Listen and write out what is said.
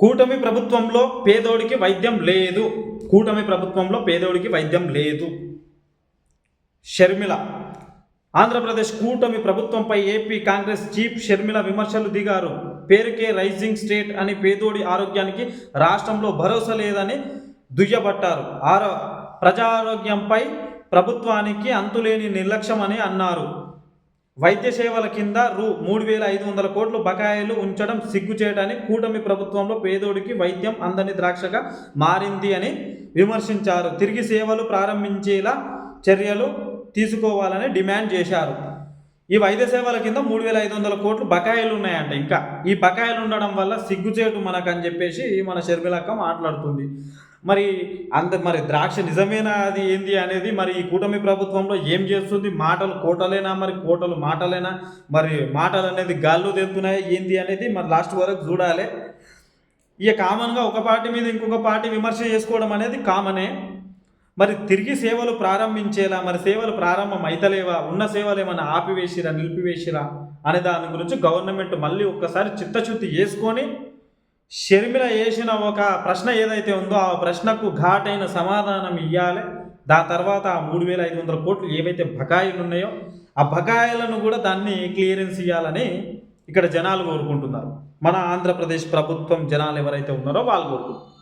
కూటమి ప్రభుత్వంలో పేదోడికి వైద్యం లేదు. కూటమి ప్రభుత్వంలో పేదోడికి వైద్యం లేదు. షర్మిల. ఆంధ్రప్రదేశ్ కూటమి ప్రభుత్వంపై ఏపీ కాంగ్రెస్ చీఫ్ షర్మిల విమర్శలు దిగారు. పేరుకే రైజింగ్ స్టేట్ అని పేదోడి ఆరోగ్యానికి రాష్ట్రంలో భరోసా లేదని దుయ్యబట్టారు. ఆరో ప్రజారోగ్యంపై ప్రభుత్వానికి అంతులేని నిర్లక్ష్యం అని అన్నారు. వైద్య సేవల కింద రూ మూడు వేల ఐదు వందల కోట్లు బకాయిలు ఉంచడం సిగ్గుచేటని కూటమి ప్రభుత్వంలో పేదోడికి వైద్యం అందని ద్రాక్షగా మారింది అని విమర్శించారు. తిరిగి సేవలు ప్రారంభించేలా చర్యలు తీసుకోవాలని డిమాండ్ చేశారు. ఈ వైద్య సేవల కింద మూడు వేల ఐదు వందల కోట్లు బకాయిలు ఉన్నాయంట. ఇంకా ఈ బకాయిలు ఉండడం వల్ల సిగ్గుచేటు మనకు అని చెప్పేసి మన షర్మిలక్క మాట్లాడుతుంది. మరి అంత మరి ద్రాక్ష నిజమేనా? అది ఏంది అనేది మరి ఈ కూటమి ప్రభుత్వంలో ఏం చేస్తుంది? మాటలు కోటలేనా? మరి కోటలు మాటలేనా? మరి మాటలు అనేది గాల్లో తెలుతున్నాయి ఏంది అనేది మరి లాస్ట్ వరకు చూడాలి. ఇక కామన్గా ఒక పార్టీ మీద ఇంకొక పార్టీ విమర్శ చేసుకోవడం అనేది కామనే. మరి తిరిగి సేవలు ప్రారంభించేలా మరి సేవలు ప్రారంభం అయితలేవా ఉన్న సేవలు ఏమైనా ఆపివేసిరా నిలిపివేసిరా అనే దాని గురించి గవర్నమెంట్ మళ్ళీ ఒక్కసారి చిత్తశుద్ధి చేసుకొని షర్మిల వేసిన ఒక ప్రశ్న ఏదైతే ఉందో ఆ ప్రశ్నకు ఘాటైన సమాధానం ఇవ్వాలి దాని తర్వాత ఆ మూడు వేల ఐదు వందల కోట్లు ఏవైతే బకాయిలు ఉన్నాయో ఆ బకాయిలను కూడా దాన్ని క్లియరెన్స్ ఇవ్వాలని ఇక్కడ జనాలు కోరుకుంటున్నారు. మన ఆంధ్రప్రదేశ్ ప్రభుత్వం జనాలు ఎవరైతే ఉన్నారో వాళ్ళు కోరుకుంటున్నారు.